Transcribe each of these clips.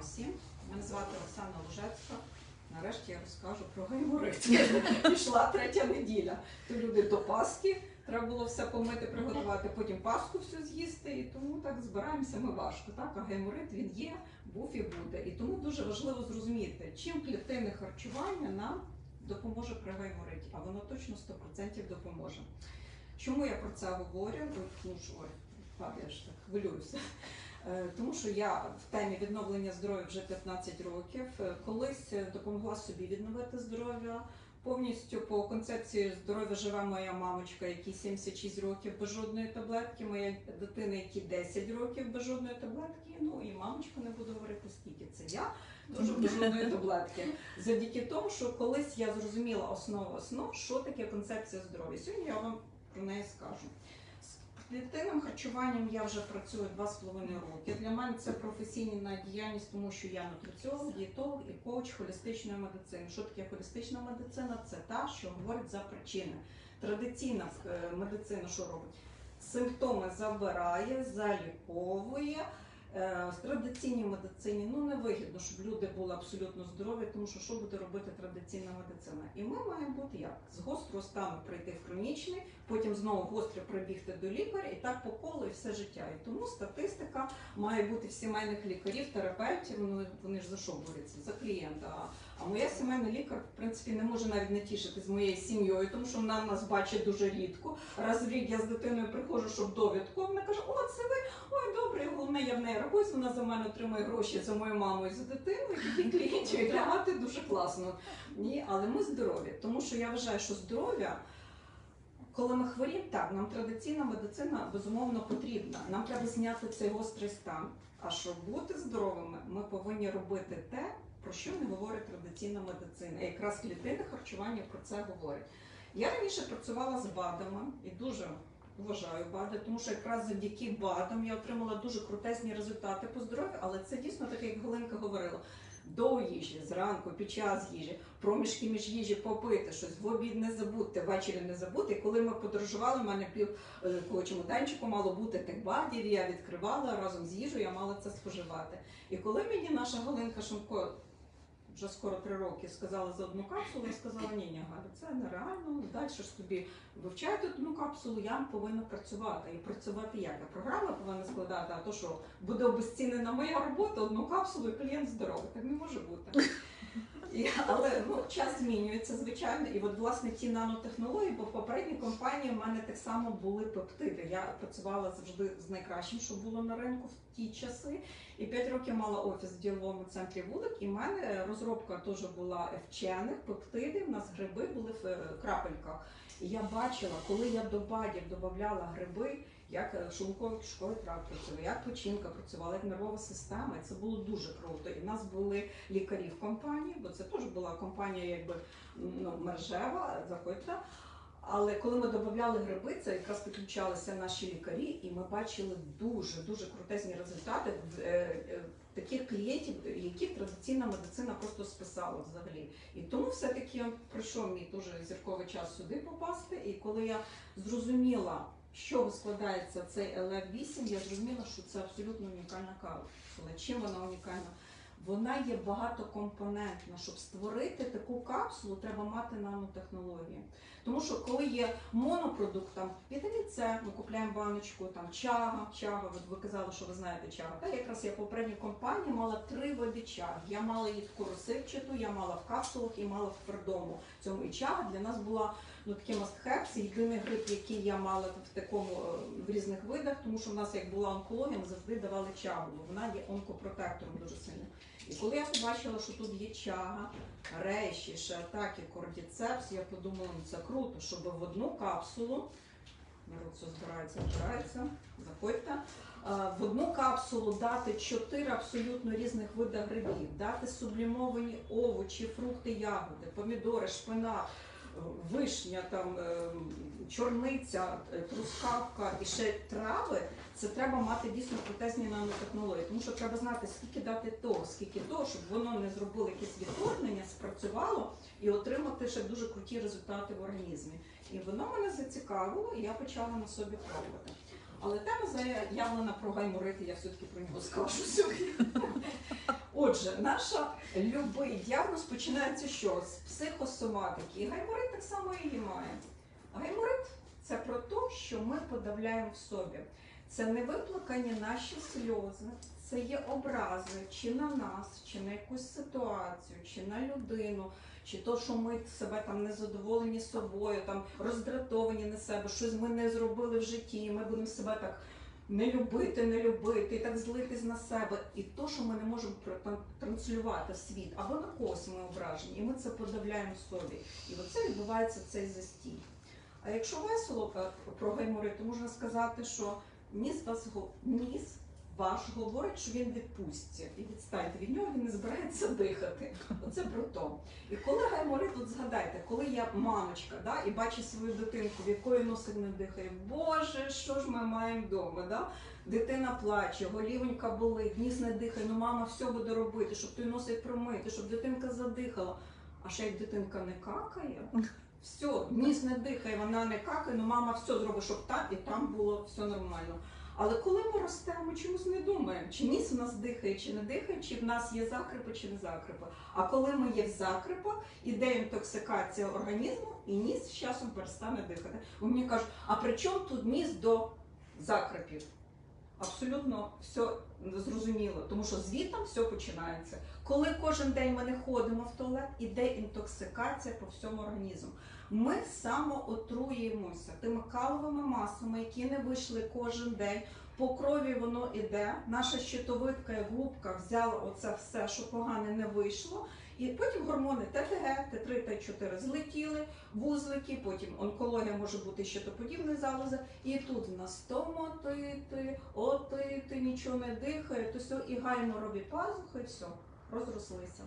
всім. Мене звати Оксана Лужецька. Нарешті я розкажу про гайморит. Пішла третя неділя. То люди до Пасхи, треба було все помити, приготувати, потім Пасху всю з'їсти, і тому так збираємося ми важко. Так? А гайморит він є, був і буде. І тому дуже важливо зрозуміти, чим клітинне харчування нам допоможе при гаймориті, а воно точно 100% допоможе. Чому я про це говорю? Ну що, ой, падаєш так, хвилююся. Е, Тому що я в темі відновлення здоров'я вже 15 років. Е, Колись е, допомогла собі відновити здоров'я. Повністю по концепції здоров'я живе моя мамочка, якій 76 років без жодної таблетки, моя дитина, якій 10 років без жодної таблетки. Ну і мамочка не буду говорити скільки це я, теж без жодної таблетки. Завдяки тому, що колись я зрозуміла основу основ, що таке концепція здоров'я. Сьогодні я вам про неї скажу. З харчуванням я вже працюю 2,5 роки. Для мене це професійна діяльність, тому що я нутриціолог, дієтолог і коуч холістичної медицини. Що таке холістична медицина? Це та, що говорить за причини. Традиційна е, медицина що робить? Симптоми забирає, заліковує. Е, В традиційній медицині ну не вигідно, щоб люди були абсолютно здорові, тому що що буде робити традиційна медицина? І ми маємо бути як з гострого стану прийти в хронічний, потім знову гостро прибігти до лікаря, і так по колу і все життя. І тому статистика має бути в сімейних лікарів, терапевтів. Вони, вони ж за що борються? За клієнта. А- моя сімейна лікар, в принципі, не може навіть не тішити з моєю сім'єю, тому що вона нас бачить дуже рідко. Раз в рік я з дитиною приходжу, щоб довідку. Вона каже: О, це ви ой, добре, головне, я в неї рахуюсь, вона за мене отримує гроші за мою маму і за дитину, і клієнтів і для дуже класно. Ні, але ми здорові, тому що я вважаю, що здоров'я. Коли ми хворіємо, так, нам традиційна медицина безумовно потрібна. Нам треба зняти цей гострий стан. А щоб бути здоровими, ми повинні робити те, про що не говорить традиційна медицина. Якраз клітинне харчування про це говорить. Я раніше працювала з БАДами і дуже вважаю БАДи, тому що якраз завдяки БАДам я отримала дуже крутезні результати по здоров'ю, але це дійсно таке, як Галинка говорила. До їжі, зранку, під час їжі, проміжки між їжі попити щось, в обід не забудьте, ввечері не забудьте. І коли ми подорожували, в мене пів е, такого чемоданчику мало бути тих бадів, я відкривала разом з їжею, я мала це споживати. І коли мені наша Галинка Шумко вже скоро три роки сказала за одну капсулу, я сказала, ні, ні, Галя, це нереально. Далі ж тобі вивчайте одну капсулу, я повинна працювати. І працювати як? Я програма повинна складати, а то що буде обезцінена моя робота, одну капсулу і клієнт здоровий. Так не може бути. І, але ну, час змінюється, звичайно. І от власне ті нанотехнології, бо в попередній компанії в мене так само були пептиди. Я працювала завжди з найкращим, що було на ринку в ті часи. І 5 років мала офіс в діловому центрі вулик, і в мене розробка теж була вчених, пептиди, в нас гриби були в е, крапельках. І я бачила, коли я до бадів додавала гриби, як е, шлунковий кишковий тракт працював, як печінка працювала, як нервова система. Це було дуже круто. І в нас були лікарі в компанії, бо це теж була компанія, якби ну, мережева, заходьте. Але коли ми додавали гриби, це якраз підключалися наші лікарі, і ми бачили дуже дуже крутезні результати е, е, таких клієнтів, які традиційна медицина просто списала взагалі. І тому все-таки пройшов мій дуже зірковий час сюди попасти. І коли я зрозуміла, чого складається цей ЛФ-8, я зрозуміла, що це абсолютно унікальна капсула. Чим вона унікальна? Вона є багатокомпонентна. Щоб створити таку капсулу, треба мати нанотехнології. Тому що коли є монопродукт, там С, ми купуємо баночку, там чага, чага, ви казали, що ви знаєте чага. Та якраз я в попередній компанії мала три види чаги. Я мала її таку розсипчату, я мала в капсулах і мала в твердому. Цьому і чага для нас була ну такий must-have, це єдиний гриб, який я мала в такому е, в різних видах, тому що в нас як була онкологія, ми завжди давали чагу, вона є онкопротектором дуже сильно. І коли я побачила, що тут є чага, рейші, шиатаки, кордіцепс, я подумала, ну це круто, щоб в одну капсулу, все збирається, збирається, заходьте, е, в одну капсулу дати чотири абсолютно різних види грибів, дати сублімовані овочі, фрукти, ягоди, помідори, шпинат, вишня, там, е, чорниця, е, трускавка і ще трави, це треба мати дійсно протезні нанотехнології, тому що треба знати, скільки дати того, скільки того, щоб воно не зробило якесь відторгнення, спрацювало і отримати ще дуже круті результати в організмі. І воно мене зацікавило, і я почала на собі пробувати. Але тема заявлена про гайморити, я все-таки про нього скажу сьогодні. Отже, наша любий діагноз починається що? З психосоматики. І гайморит так само її має. Гайморит це про те, що ми подавляємо в собі. Це не виплакані наші сльози, це є образи чи на нас, чи на якусь ситуацію, чи на людину, чи то, що ми себе там незадоволені собою, там роздратовані на себе, щось ми не зробили в житті, і ми будемо себе так не любити, не любити, і так злитись на себе. І то, що ми не можемо транслювати в світ, або на когось ми ображені, і ми це подавляємо собі. І оце відбувається цей застій. А якщо весело е, про гайморит, то можна сказати, що ніс вас ніс ваш говорить, що він відпустці. І відстаньте від нього, він не збирається дихати. Оце про то. І коли гайморит, от згадайте, коли я мамочка, да, і бачу свою дитинку, в якої носик не дихає, Боже, що ж ми маємо вдома? Да? Дитина плаче, голівонька болить, ніс не дихає, ну мама все буде робити, щоб той носик промити, щоб дитинка задихала. А ще як дитинка не какає, все, ніс не дихає, вона не какає, ну мама все зробить, щоб там і там було все нормально. Але коли ми ростемо, ми чомусь не думаємо, чи ніс у нас дихає, чи не дихає, чи в нас є закрипи, чи не закрипи. А коли ми є в закрипах, іде інтоксикація організму, і ніс з часом перестане дихати. Бо мені кажуть, а при чому тут ніс до закрипів? Абсолютно все зрозуміло, тому що звітом все починається. Коли кожен день ми не ходимо в туалет, іде інтоксикація по всьому організму. Ми самоотруємося тими каловими масами, які не вийшли кожен день. По крові воно іде. Наша щитовидка, і губка, взяла оце все, що погане не вийшло. І потім гормони ТТГ, Т3, Т4 злетіли, вузлики, потім онкологія може бути щитоподібні залози. І тут в нас стоматити, отити, нічого не дихає, то все, і гайморові пазухи, і все, розрослися.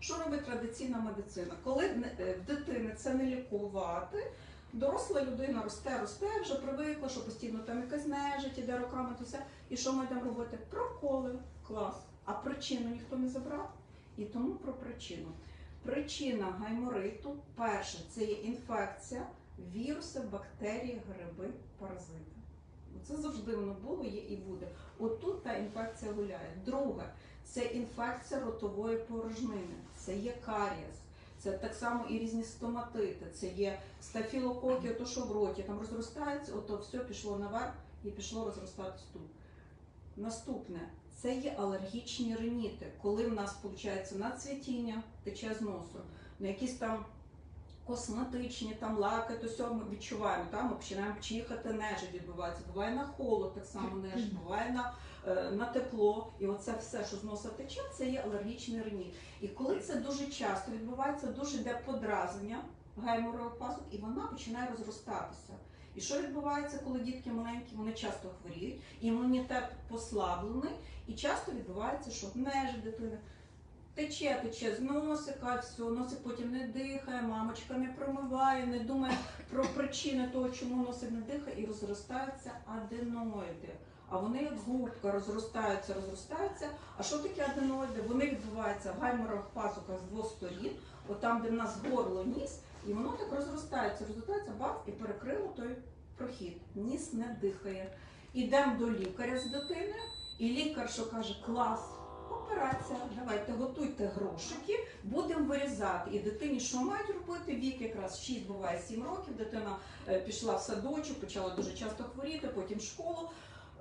Що робить традиційна медицина? Коли е, в дитини це не лікувати, доросла людина росте, росте, вже привикла, що постійно там якась нежить, іде роками, то все. І що ми йдемо робити? Проколи, клас. А причину ніхто не забрав. І тому про причину. Причина гаймориту перше це є інфекція, віруси, бактерії, гриби, паразити. Це завжди воно було, є і буде. Отут та інфекція гуляє. Друге це інфекція ротової порожнини, це є карієс. Це так само і різні стоматити, це є стафілококи, то що в роті там розростається, ото все пішло наверх і пішло розростатись тут. Наступне це є алергічні риніти, коли в нас виходить нацвітіння, тече з носу, на якісь там косметичні там лаки, то все ми відчуваємо. Там ми починаємо чихати, нежить відбувається. Буває на холод, так само нежить, буває на, е, на тепло. І оце все, що з носа тече, це є алергічний риніт. І коли це дуже часто відбувається, дуже йде подразнення гайморових пасок, і вона починає розростатися. І що відбувається, коли дітки маленькі, вони часто хворіють, імунітет послаблений, і часто відбувається, що нежить дитини. Тече, тече з носика, все, носик потім не дихає, мамочка не промиває, не думає про причини того, чому носик не дихає, і розростаються аденоїди. А вони як губка розростаються, розростаються. А що таке аденоїди? Вони відбуваються в гайморових пазухах з двох сторін, от там, де в нас горло, ніс, і воно так розростається, розростається, бац, і перекрило той прохід. Ніс не дихає. Ідемо до лікаря з дитиною, і лікар, що каже, клас, операція, давайте готуйте грошики, будемо вирізати. І дитині що мають робити? Вік якраз 6 буває 7 років. Дитина е, пішла в садочок, почала дуже часто хворіти, потім в школу.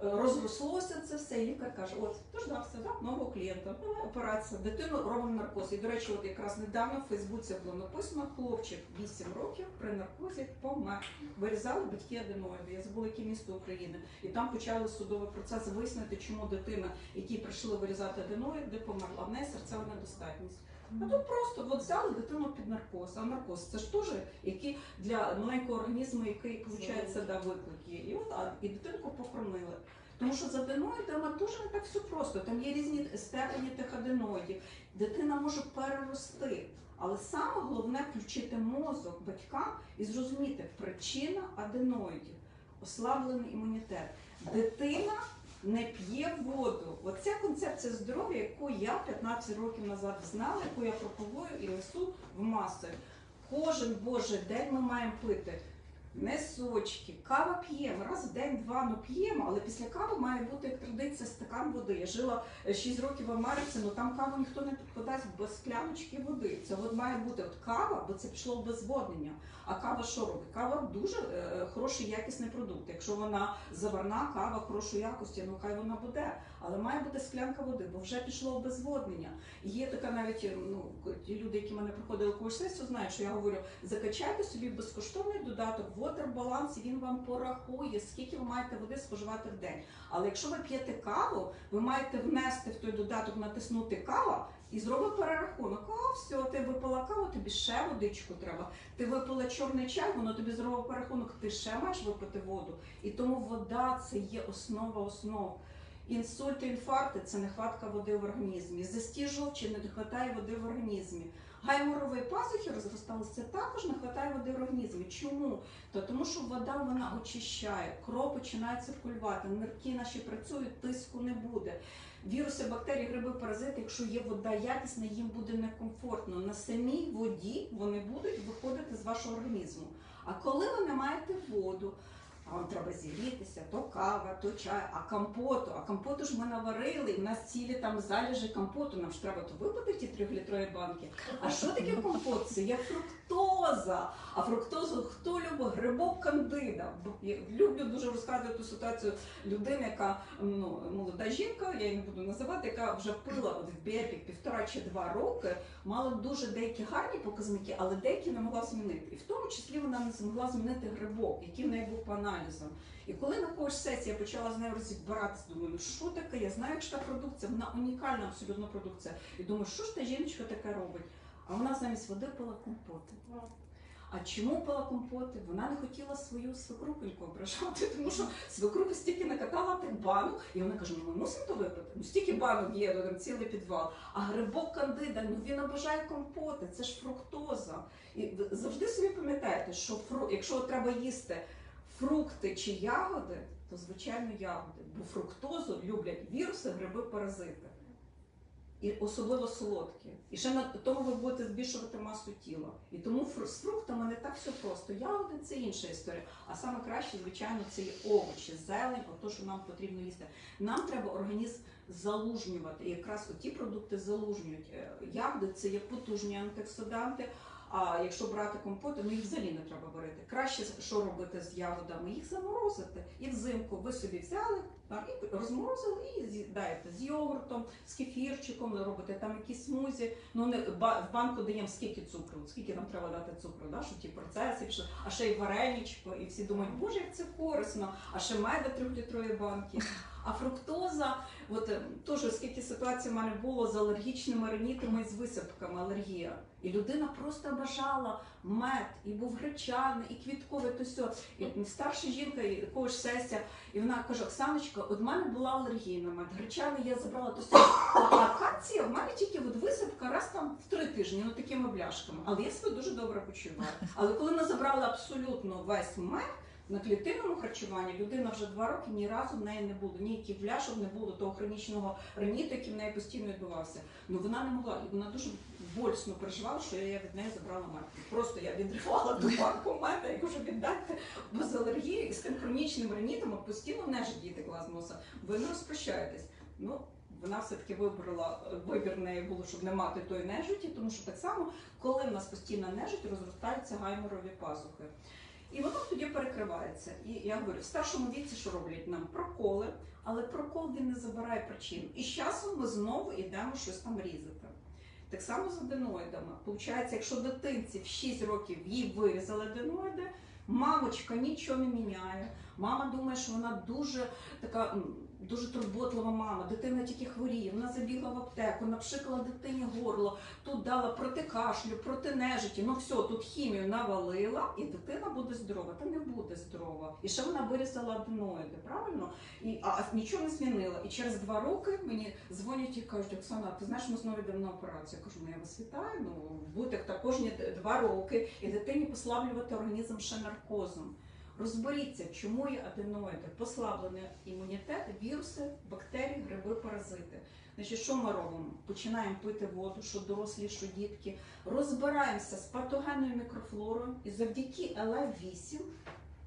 Розрослося це все, і лікар каже: от дождався да, нового клієнта, операція, дитину робимо наркоз. І до речі, от якраз недавно в Фейсбуці було написано, хлопчик 8 років при наркозі помер. Вирізали батьки аденоїди. Я забула, яке місто України. І там почали судовий процес вияснити, чому дитина, які прийшли вирізати аденоїди, померла. В неї серцева недостатність. А тут просто от взяли дитину під наркоз. А наркоз це ж теж які для маленького організму, який виходить, да, виклик є. І от а, і дитинку покормили. Тому що з аденоїдами дуже не так все просто. Там є різні степені тих аденоїдів. Дитина може перерости. Але саме головне включити мозок батькам і зрозуміти причина аденоїдів, ослаблений імунітет. Дитина не п'є воду. Оця концепція здоров'я, яку я 15 років назад знала, яку я проповую і несу в маси. Кожен божий день ми маємо пити не сочки. Кава п'ємо, раз в день, два, ну п'ємо, але після кави має бути як традиція стакан води. Я жила 6 років в Америці, ну там каву ніхто не подасть без скляночки води. Це от має бути от кава, бо це пішло в безводнення. А кава що робить? Кава дуже е, хороший якісний продукт. Якщо вона заварна, кава хорошої якості, ну хай вона буде. Але має бути склянка води, бо вже пішло в безводнення. І є така навіть е, ну ті люди, які мене проходили когось сесію, знають, що я говорю: закачайте собі безкоштовний додаток Balance, і він вам порахує, скільки ви маєте води споживати в день. Але якщо ви п'єте каву, ви маєте внести в той додаток, натиснути кава. І зробить перерахунок. О, все, ти випила каву, тобі ще водичку треба. Ти випила чорний чай, воно тобі зробить перерахунок, ти ще маєш випити воду. І тому вода це є основа основ. Інсульти, інфаркти це нехватка води в організмі. Застій жовчі не вистачає води в організмі. Гайморові пазухи розросталися, це також не вистачає води в організмі. Чому? То тому, що вода вона очищає, кров починає циркулювати, нирки наші працюють, тиску не буде. Віруси, бактерії, гриби, паразити, якщо є вода якісна, їм буде некомфортно. На самій воді вони будуть виходити з вашого організму. А коли ви не маєте воду, а вам треба зігрітися, то кава, то чай, а компоту. А компоту ж ми наварили, і в нас цілі там залежі компоту. Нам ж треба то випити ті трьохлітрові банки. А що таке компот? Це є фруктоза. А фруктозу хто любить? Грибок кандида. Я люблю дуже розказувати ту ситуацію людини, яка ну, молода жінка, я її не буду називати, яка вже пила от в біепік півтора чи два роки, мала дуже деякі гарні показники, але деякі не могла змінити. І в тому числі вона не змогла змінити грибок, який в неї був по аналізам. І коли на когось сесії я почала з нею розібратися, думаю, ну що таке? Я знаю, що та продукція, вона унікальна абсолютно продукція. І думаю, що ж та жіночка таке робить? А вона замість води пила компоти. А чому пила компоти? Вона не хотіла свою свекрухоньку ображати, тому що свекруха стільки накатала тих банок, і вона каже: ну ми мусимо то випити. Ну стільки банок є, ну, там цілий підвал. А грибок кандида, ну він обожає компоти, це ж фруктоза. І завжди собі пам'ятаєте, що фру... якщо треба їсти фрукти чи ягоди, то звичайно ягоди, бо фруктозу люблять віруси, гриби, паразити. І особливо солодкі. І ще на тому ви будете збільшувати масу тіла. І тому з фруктами не так все просто. Ягоди це інша історія. А саме краще, звичайно, це є овочі, зелень, ото, що нам потрібно їсти. Нам треба організм залужнювати. І якраз оті продукти залужнюють. Е, Ягоди це є потужні антиоксиданти. А якщо брати компоти, ну їх взагалі не треба варити. Краще що робити з ягодами? Їх заморозити. І взимку ви собі взяли і розморозили і з'їдаєте з йогуртом, з кефірчиком, робите там якісь смузі. Ну не в банку даємо скільки цукру, скільки нам треба дати цукру, да? що ті процеси пішли, а ще й вареничко, і всі думають, боже, як це корисно, а ще меда трьохлітрові банки. А фруктоза, от е, теж скільки ситуацій в мене було з алергічними ринітами і з висипками алергія. І людина просто бажала мед, і був гречаний, і квітковий, то все. І старша жінка, і якогось сестя, і вона каже: Оксаночка, от в мене була алергія на мед. Гречаний я забрала то все. А акація в мене тільки от висипка раз там в три тижні, ну такими бляшками. Але я себе дуже добре почуваю. Але коли вона забрала абсолютно весь мед. На клітинному харчуванні людина вже два роки ні разу в неї не було, ніяких бляшок не було того хронічного реніту, який в неї постійно відбувався. Ну вона не могла, вона дуже болісно переживала, що я від неї забрала мед. Просто я відривала ту банку меда і кажу, віддайте, бо з алергією і з тим хронічним ренітом постійно нежить їй текла з носа. Ви не розпрощаєтесь. Ну, вона все-таки вибрала вибір неї було, щоб не мати тої нежиті, тому що так само, коли в нас постійна нежить, розростаються гайморові пазухи. І воно тоді перекривається. І я говорю, в старшому віці що роблять нам проколи, але прокол він не забирає причин. І з часом ми знову йдемо щось там різати. Так само з аденоїдами. Получається, якщо дитинці в 6 років їй вирізали аденоїди, мамочка нічого не міняє. Мама думає, що вона дуже така дуже турботлива мама. Дитина тільки хворіє. Вона забігла в аптеку, напшикала дитині горло, тут дала проти кашлю, проти нежиті. Ну все, тут хімію навалила, і дитина буде здорова. Та не буде здорова. І ще вона вирізала аденоїди, правильно? І а, а нічого не змінила. І через два роки мені дзвонять і кажуть, Оксана, ти знаєш, ми знову йдемо на операцію. Я кажу, ну я вас вітаю. Ну будете так кожні два роки, і дитині послаблювати організм ще наркозом. Розберіться, чому є аденоїди, послаблений імунітет, віруси, бактерії, гриби, паразити. Значить, що ми робимо? Починаємо пити воду, що дорослі, що дітки. Розбираємося з патогенною мікрофлорою і завдяки ЛФ8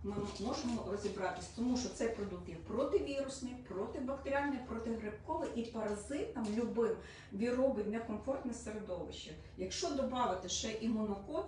ми можемо розібратись, тому що цей продукт є противірусний, протибактеріальний, протигрибковий і паразитам любим він некомфортне середовище. Якщо додати ще імунокод,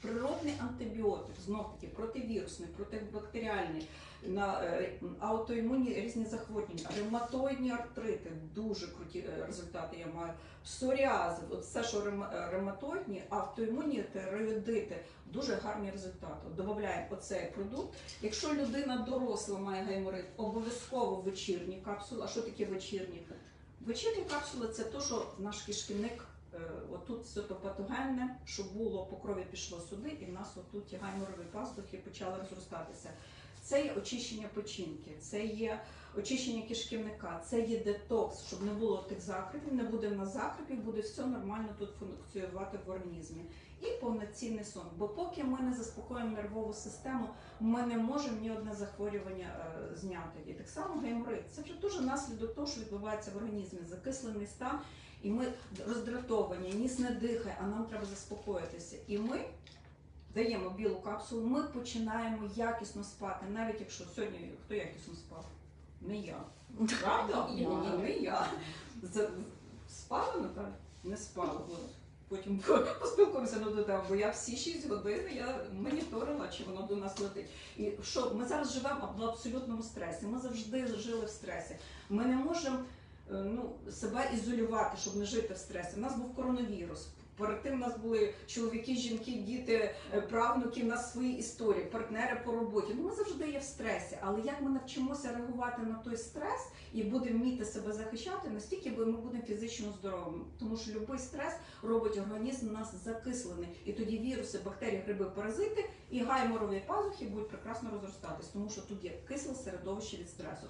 природний антибіотик, знов таки противірусний, протибактеріальний, на е, аутоімунні різні захворювання, ревматоїдні артрити, дуже круті е, результати я маю. Псоріази, от все, що е, ревматоїдні, автоімунні тиреоїдити, дуже гарні результати. Додаємо оцей продукт. Якщо людина доросла має гайморит, обов'язково вечірні капсули. А що таке вечірні? Вечірні капсули це те, що наш кишківник. Е, Отут все то патогенне, що було по крові пішло сюди, і в нас отут ті гайморові пастухи почали розростатися. Це є очищення печінки, це є очищення кишківника, це є детокс, щоб не було тих закрипів, не буде в нас закрипів, буде все нормально тут функціонувати в організмі. І повноцінний сон. Бо поки ми не заспокоїмо нервову систему, ми не можемо ні одне захворювання е, зняти. І так само гайморит. Це вже дуже наслідок того, що відбувається в організмі, закислений стан, і ми роздратовані, ніс не дихає, а нам треба заспокоїтися. І ми даємо білу капсулу, ми починаємо якісно спати, навіть якщо сьогодні хто якісно спав? Не я. Правда? Не я. Спала Наталя? Не спала. От. Потім поспілкуємося на додам, бо я всі 6 годин я моніторила, чи воно до нас летить. І що ми зараз живемо в абсолютному стресі. Ми завжди жили в стресі. Ми не можемо е, ну, себе ізолювати, щоб не жити в стресі. У нас був коронавірус. Перед тим у нас були чоловіки, жінки, діти, е, правнуки, у нас свої історії, партнери по роботі. Ну ми завжди є в стресі. Але як ми навчимося реагувати на той стрес і будемо вміти себе захищати, настільки ми будемо фізично здоровими. Тому що будь-який стрес робить організм у нас закислений. І тоді віруси, бактерії, гриби, паразити і гайморові пазухи будуть прекрасно розростатись, тому що тут є кисле середовище від стресу.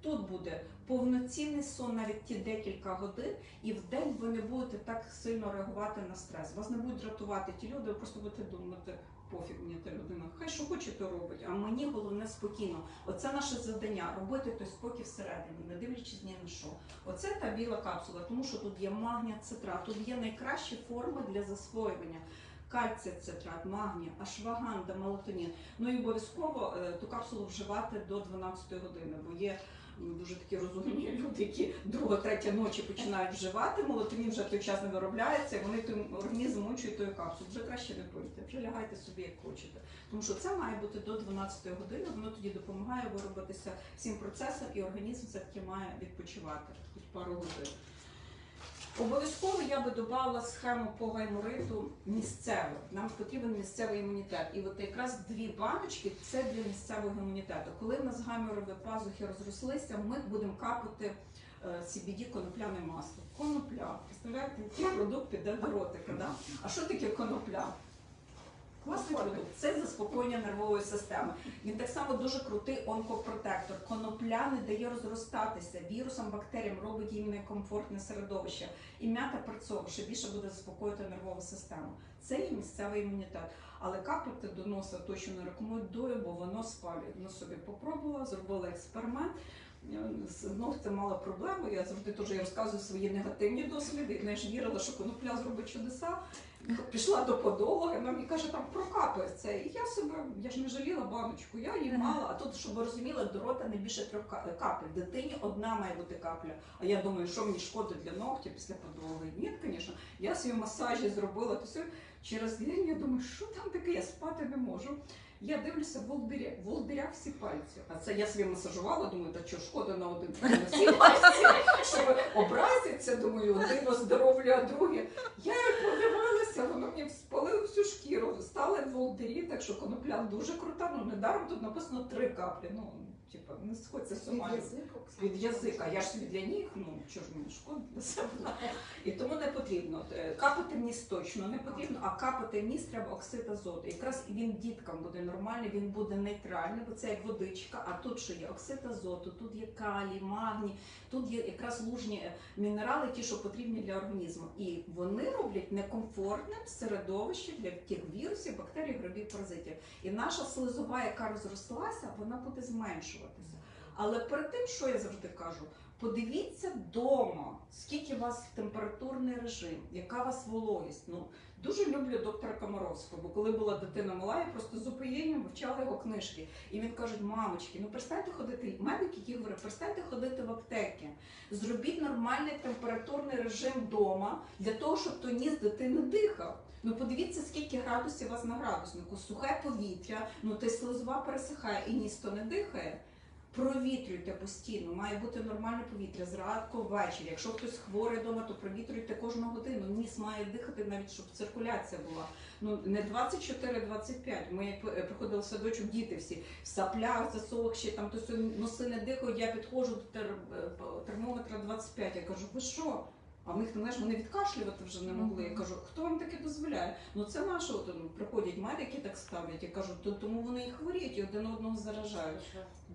Тут буде повноцінний сон навіть ті декілька годин, і в день ви не будете так сильно реагувати на стрес. Вас не будуть дратувати ті люди, ви просто будете думати, пофіг мені та людина. Хай що хоче, то робить. А мені головне спокійно. Оце наше завдання робити той спокій всередині, не дивлячись ні на що. Оце та біла капсула, тому що тут є магнія цитрат, тут є найкращі форми для засвоювання. Кальцій цитрат, магній, ашваганда, мелатонін. Ну і обов'язково е, ту капсулу вживати до 12 години, бо є дуже такі розумні люди, які друга, третя ночі починають вживати. Мелатонін вже той час не виробляється, і вони той організм мучують тою капсулою. Вже краще не пийте, вже лягайте собі як хочете. Тому що це має бути до 12 години. Воно тоді допомагає виробитися всім процесам, і організм все таки має відпочивати хоч пару годин. Обов'язково я би додала схему по гаймориту місцеву. Нам потрібен місцевий імунітет. І от якраз дві баночки це для місцевого імунітету. Коли в нас гайморові пазухи розрослися, ми будемо капати е, CBD конопляне масло. Конопля. Представляєте, які продукти йде до ротика. Да? А що таке конопля? Продукт. Це заспокоєння нервової системи. Він так само дуже крутий онкопротектор. Конопля не дає розростатися вірусам, бактеріям, робить їм некомфортне середовище. І м'ята перцова ще більше буде заспокоїти нервову систему. Це є місцевий імунітет. Але капати до носа точно не рекомендую, бо воно спалює. На собі попробувала, зробила експеримент. Знов це мала проблему. Я завжди теж я розказую свої негативні досвіди. Ж вірила, що конопля зробить чудеса. Пішла до подолога, вона мені каже, там прокапає це. І я себе, я ж не жаліла баночку, я її мала. А тут, щоб ви розуміли, до рота не більше трьох капель. Дитині одна має бути капля. А я думаю, що мені шкодить для ногтя після подологи? Ні, звісно. Я свої масажі зробила, то все. Через день я думаю, що там таке, я спати не можу. Я дивлюся волдиря, волдиря всі пальці. А це я собі масажувала, думаю, та що шкода на один всі пальці, щоб образиться, думаю, один оздоровлює, а друге. Я як подивилася, воно мені спалило всю шкіру. Стали волдирі, так що конопля дуже крута. Ну недаром тут написано три каплі. Ну, типа, не сходиться з ума. Від язика, я ж для ніг, ну чого ж мені шкода для себе. І тому не потрібно. Е, Капати ніс точно не потрібно, а капати ніс треба оксид азоту. Якраз він діткам буде нормальний, він буде нейтральний, бо це як водичка. А тут що є? Оксид азоту, тут є калій, магній, тут є якраз лужні е, мінерали, ті, що потрібні для організму. І вони роблять некомфортним середовище для тих вірусів, бактерій, грибів, паразитів. І наша слизова, яка розрослася, вона буде зменшуватися. Але перед тим, що я завжди кажу, Подивіться вдома, скільки у вас температурний режим, яка у вас вологість. Ну, дуже люблю доктора Комаровського, бо коли була дитина мала, я просто з упоєнням вивчала його книжки. І він каже: мамочки, ну перестаньте ходити. Медик, який говорить, перестаньте ходити в аптеки. Зробіть нормальний температурний режим вдома для того, щоб то ніс дитини дихав. Ну подивіться, скільки градусів у вас на градуснику, сухе повітря, ну та слизова пересихає і ніс то не дихає. Провітрюйте постійно, має бути нормальне повітря зранку, ввечері. Якщо хтось хворий вдома, то провітрюйте кожну годину. Ніс має дихати навіть, щоб циркуляція була. Ну не 24-25. Ми як приходили в садочок, діти всі в саплях, ще там то носи не дихають. Я підходжу до е, термометра 25. Я кажу, ви що? А в них знаєш, вони відкашлювати вже не могли. Я кажу, хто вам таке дозволяє? Ну це наше, от, ну, приходять медики, так ставлять. Я кажу, то тому вони і хворіють і один одного заражають.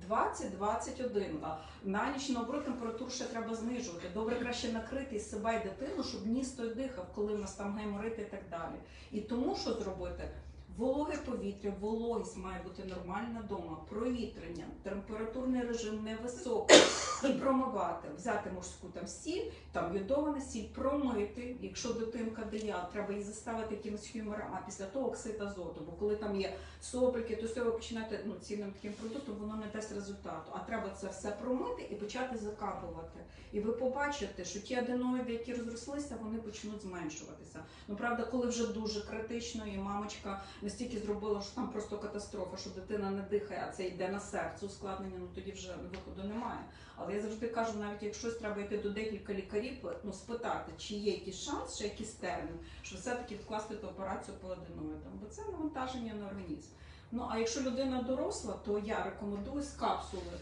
20-21. А на ніч наоборот температуру ще треба знижувати. Добре краще накрити і себе і дитину, щоб ніс той дихав, коли в нас там гайморити і так далі. І тому що зробити? Вологе повітря, вологість має бути нормальна вдома, провітрення, температурний режим невисокий і промивати, взяти морську там сіль, там йодована сіль, промити. Якщо дитинка дия, треба її заставити якимось хюмором, а після того оксид азоту. Бо коли там є сопельки, то все ви починаєте ну, цінним таким продуктом, воно не дасть результату. А треба це все промити і почати закапувати. І ви побачите, що ті аденоїди, які розрослися, вони почнуть зменшуватися. Ну правда, коли вже дуже критично, і мамочка настільки зробила, що там просто катастрофа, що дитина не дихає, а це йде на серце ускладнення, ну тоді вже виходу немає. Але я завжди кажу, навіть якщо треба йти до декілька лікарів, ну спитати, чи є якийсь шанс, чи якийсь термін, що все-таки вкласти ту операцію по аденоїдам, бо це навантаження на організм. Ну а якщо людина доросла, то я рекомендую з капсули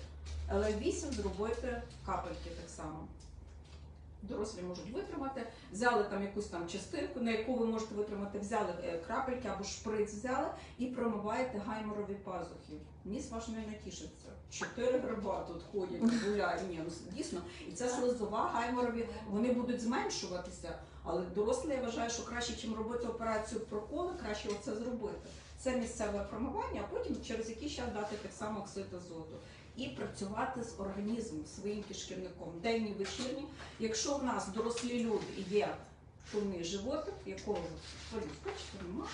Л8 зробити капельки так само. Дорослі можуть витримати, взяли там якусь там частинку, на яку ви можете витримати, взяли е, крапельки або шприц взяли і промиваєте гайморові пазухи. Ніс ваш не натішиться. Чотири гриба тут ходять, гуляють. Ні, ну дійсно, і це слизова, гайморові, вони будуть зменшуватися. Але дорослі я вважаю, що краще, чим робити операцію проколи, краще оце зробити. Це місцеве промивання, а потім через якийсь час дати так само оксид азоту. І працювати з організмом, своїм кишківником, денні, вечірні. Якщо в нас дорослі люди є шумний животик, нема,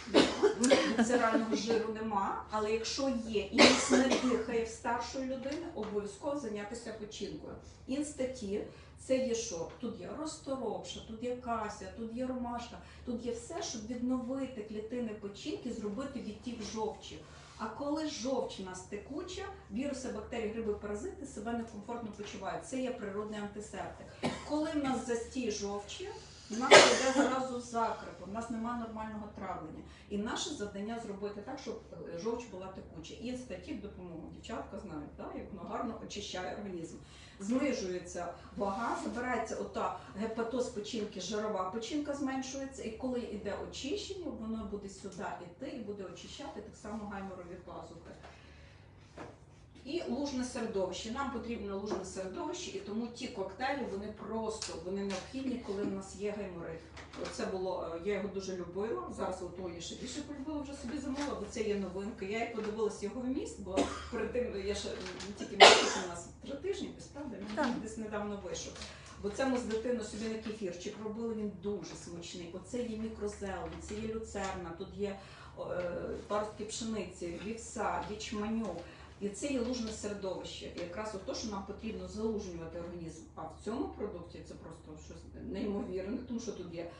нема, віцерального жиру нема, але якщо є і ніс не дихає в старшої людини, обов'язково зайнятися печінкою. Інстаті це є що? Тут є розторопша, тут є кася, тут є ромашка, тут є все, щоб відновити клітини печінки, зробити відтік жовчі. А коли жовч у нас текуча, віруси, бактерії, гриби, паразити себе некомфортно почувають. Це є природний антисептик. Коли в нас застій жовчі, у нас йде зразу закреп, у нас немає нормального травлення. І наше завдання зробити так, щоб е, жовч була текуча. І статті допомогу. Дівчатка знають, да, як воно гарно очищає організм. Знижується вага, забирається ота гепатоз печінки, жирова печінка зменшується, і коли йде очищення, воно буде сюди йти і буде очищати так само гайморові пазухи. І лужне середовище. Нам потрібно лужне середовище, і тому ті коктейлі вони просто вони необхідні, коли в нас є гайморит. Це було, е, я його дуже любила. Зараз ото я ще більше полюбила вже собі замовила, бо це є новинка. Я і подивилася його вміст, бо перед тим я ще тільки місяць у нас три тижні, без правда, він десь недавно вийшов. Бо це ми з дитиною собі на кефірчик робили, він дуже смачний. Оце є мікрозелень, це є люцерна, тут є е, паростки пшениці, вівса, ячменю. І це є лужне середовище. І якраз от те, що нам потрібно залужнювати організм. А в цьому продукті це просто щось неймовірне, тому що тут є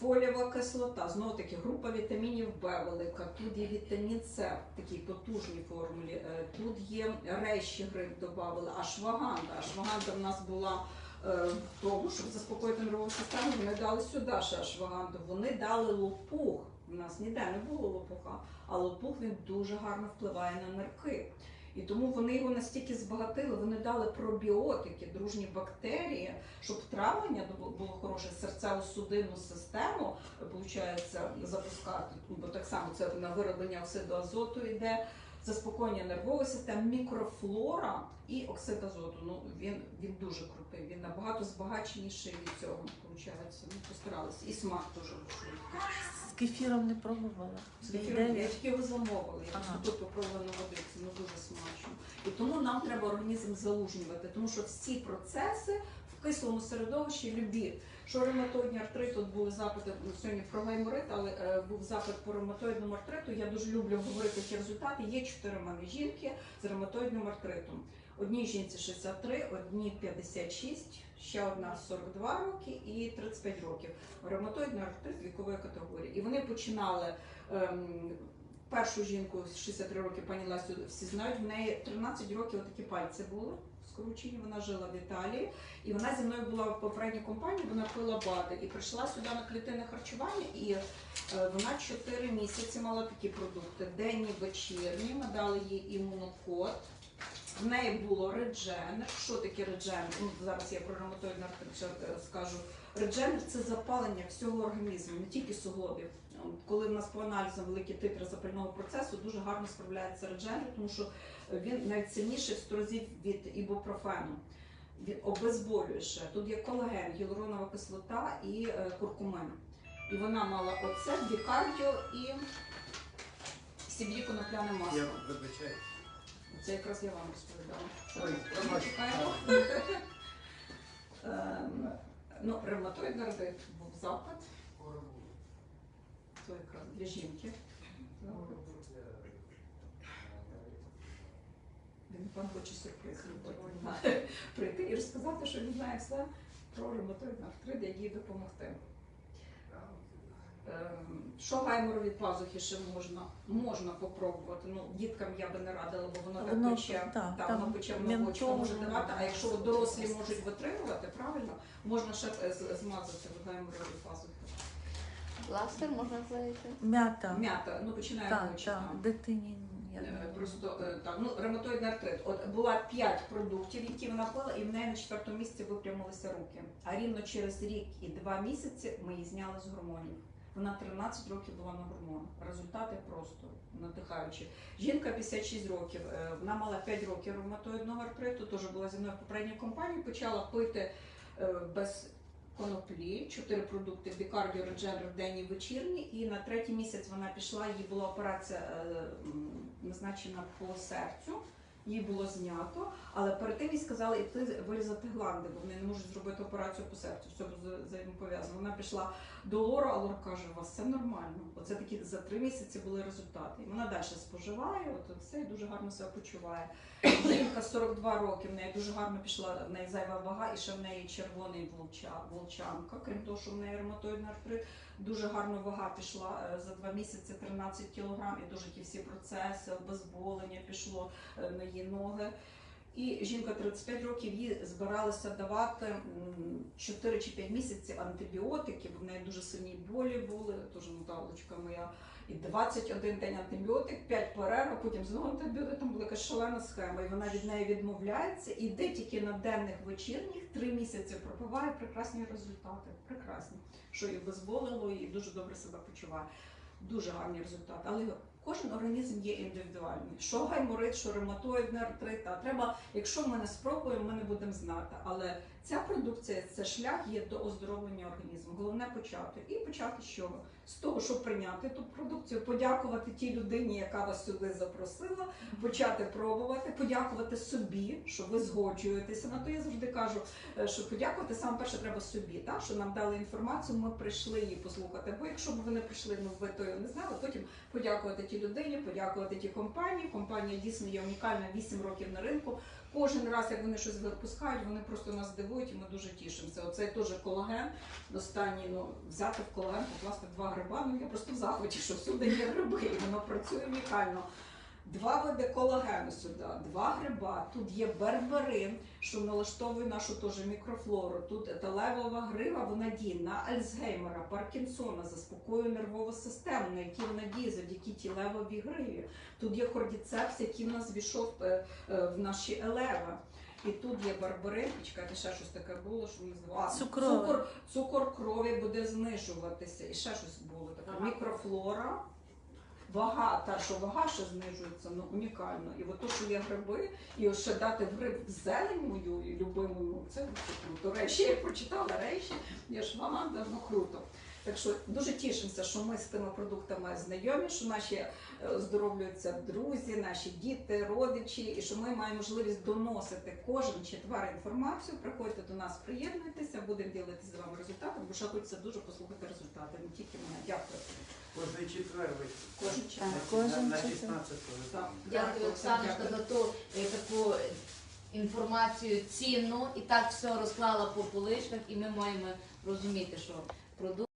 фолієва кислота, знову таки група вітамінів Б велика, тут є вітамін С в такій потужній формулі, е, тут є рещі гриб додавали, ашваганда. Ашваганда в нас була е, в тому, щоб заспокоїти нервову систему, вони дали сюди ще ашваганду. Вони дали лопух. У нас ніде не було лопуха, а лопух він дуже гарно впливає на нирки. І тому вони його настільки збагатили, вони дали пробіотики, дружні бактерії, щоб травлення було хороше, серцево-судинну систему, виходить, запускати. Бо так само це на вироблення оксиду азоту йде, заспокоєння нервової системи, мікрофлора і оксид азоту. Ну він, він дуже крутий, він набагато збагаченіший від цього. Виходить. Ми постаралися. І смак дуже. кефіром не пробувала. З кефіром я тільки його замовила, я Ага. тут попробувала на водиці, ну дуже смачно. І тому нам треба організм залужнювати, тому що всі процеси в кислому середовищі любі. Що ревматоїдний артрит, тут були запити ну, сьогодні про гайморит, але е, був запит по ревматоїдному артриту. Я дуже люблю говорити ті результати. Є чотири мене жінки з ревматоїдним артритом. Одній жінці 63, одній 56, ще одна 42 роки і 35 років. Ревматоїдний артрит вікової категорії. І вони починали ем, першу жінку з 63 років, пані Лесю, всі знають, в неї 13 років такі пальці були. Скручені, вона жила в Італії, і вона зі мною була в попередній компанії, вона пила бади і прийшла сюди на клітинне харчування, і е, вона 4 місяці мала такі продукти: денні, вечірні. Ми дали їй імунокод. В неї було редженер. Що таке редженер? Ну, зараз я про ревматоїдний артрит е, скажу. Редженер це запалення всього організму, не тільки суглобів. От Коли в нас по аналізам великі титри запального процесу, дуже гарно справляється редженер, тому що він найсильніший в 100 разів від ібупрофену. Він обезболює ще. Тут є колаген, гіалуронова кислота і е, куркумен. І вона мала оце, бікардіо і сібрі конопляне масло. Я вибачаю. Це якраз я вам розповідала. Чекаємо. Ем, Ну, ревматоїдний артрит був запит, якраз для жінки. Він пан хоче сюрприз робити. Прийти і розказати, що він знає все про ревматоїдний артрит, як їй допомогти. Що гайморові пазухи ще можна, можна попробувати. Ну, діткам я би не радила, бо воно так пече, так, так, воно пече в може давати. А якщо дорослі можуть витримувати, правильно, можна ще е, змазати в гайморові пазухи. Пластир можна клеїти. М'ята. М'ята, ну починаємо Так, очі. так, дитині. Я Е, думаю. Просто е, так, ну ревматоїдний артрит. От була 5 продуктів, які вона пила, і в неї на четвертому місці випрямилися руки. А рівно через рік і два місяці ми її зняли з гормонів. Вона 13 років була на гормонах. Результати просто надихаючі. Жінка 56 років. е, Вона мала 5 років ревматоїдного артриту, теж була зі мною в попередній компанії. Почала пити е, без коноплі, чотири продукти бікардіо, роджер, і вечірні. І на третій місяць вона пішла, їй була операція е, назначена по серцю. Її було знято, але перед тим їй сказали йти вирізати гланди, бо вони не можуть зробити операцію по серцю. Все вза- взаємопов'язано. Вона пішла до Лора, а Лор каже: у вас все нормально. Оце такі за три місяці були результати. І вона далі споживає, от все і дуже гарно себе почуває. Жінка 42 роки, в неї дуже гарно пішла, в неї зайва вага, і ще в неї червоний волча, волчанка, крім того, що в неї ревматоїдний артрит. Дуже гарно вага пішла е, за два місяці 13 кілограм, і дуже ті всі процеси, обезболення пішло е, на її ноги. І жінка 35 років їй збиралися давати м, 4 чи 5 місяців антибіотиків. В неї дуже сильні болі були, теж Наталочка моя. І 21 день антибіотик, 5 перерв, потім знову антибіотик, там була якась шалена схема, і вона від неї відмовляється. І йде тільки на денних вечірніх, 3 місяці пропиває прекрасні результати. Прекрасні, що її визволило, і дуже добре себе почуває. Дуже гарні результати. Але кожен організм є індивідуальний. Що гайморит, що ревматоїдний артрит. А треба, якщо ми не спробуємо, ми не будемо знати. Але ця продукція це шлях є до оздоровлення організму. Головне почати. І почати з чого? З того, щоб прийняти ту продукцію, подякувати тій людині, яка вас сюди запросила, почати пробувати, подякувати собі, що ви згоджуєтеся. На то я завжди кажу, е, що подякувати саме перше треба собі, так? що нам дали інформацію, ми прийшли її послухати. Бо якщо б ви не прийшли, ну ви то не знали, потім подякувати тій людині, подякувати тій компанії. Компанія дійсно є унікальна 8 років на ринку. Кожен раз, як вони щось випускають, вони просто нас дивують, і ми дуже тішимося. Оцей теж колаген. Останній ну взяти в колаген, покласти два гриба. Ну я просто в захваті, що всюди є гриби, і воно працює унікально. Два види колагену сюди, два гриба. Тут є берберин, що налаштовує нашу теж мікрофлору. Тут талевова грива, вона діє на Альцгеймера, Паркінсона, заспокоює нервову систему, на які вона діє завдяки тілевовій гриві. Тут є кордіцепс, який в нас війшов е, е, в наші елеви. І тут є барбарин, чекайте, ще щось таке було, що ми звали. Цукор, цукор крові буде знижуватися. І ще щось було таке. Мікрофлора. Вага, та що вага ще знижується, ну унікально. І от то, що є гриби, і ще дати в гриб зелень мою і любиму, ну це круто. Речі, я прочитала речі, я ж мама давно круто. Так що дуже тішимося, що ми з тими продуктами знайомі, що наші е, оздоровлюються друзі, наші діти, родичі, і що ми маємо можливість доносити кожен четвер інформацію. Приходьте до нас, приєднуйтеся, будемо ділитися з вами результатами, бо ще хочеться дуже послухати результати, не тільки мене. Дякую. Кожний четвер Кожен четвер. на 16 Дякую, Оксаночка, за ту е, таку інформацію цінну. І так все розклала по поличках, і ми маємо розуміти, що продукт.